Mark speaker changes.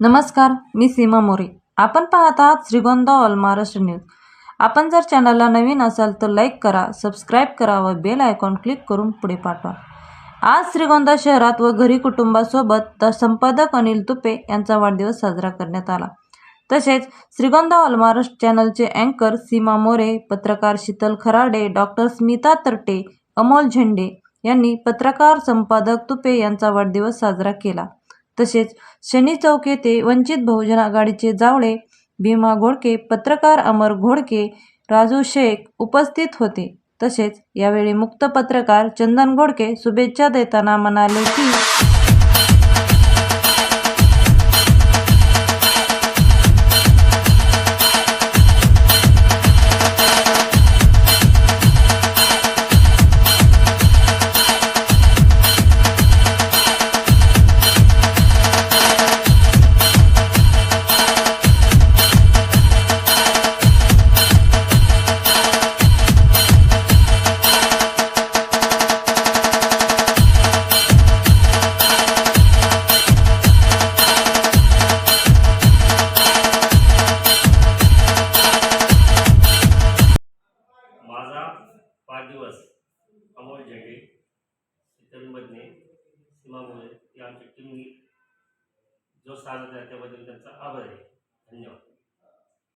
Speaker 1: नमस्कार मी सीमा मोरे. आपण पाहत आहात श्रीगोंदा ऑल महाराष्ट्र न्यूज आपण जर चॅनलला नवीन असाल तर लाईक करा सबस्क्राईब करा व बेल आयकॉन क्लिक करून पुढे पाठवा. आज श्रीगोंदा शहरात व घरी कुटुंबासोबत द संपादक अनिल तुपे यांचा वाढदिवस साजरा करण्यात आला. तसेच श्रीगोंदा ऑल महाराष्ट्र चॅनलचे अँकर सीमा मोरे पत्रकार शीतल खराडे डॉक्टर स्मिता तरटे अमोल झेंडे यांनी पत्रकार संपादक तुपे यांचा वाढदिवस साजरा केला. तसेच शनी चौक येथे वंचित बहुजन आघाडीचे जावळे भीमा घोडके पत्रकार अमर घोडके राजू शेख उपस्थित होते. तसेच यावेळी मुक्त पत्रकार चंदन घोडके शुभेच्छा देताना म्हणाले की
Speaker 2: वाढदिवस अमोल झेंडे शीतल मदने सीमा मोरे या आमच्या टीमनी जो साजरा केला त्याबद्दल त्यांचा आभार आहे.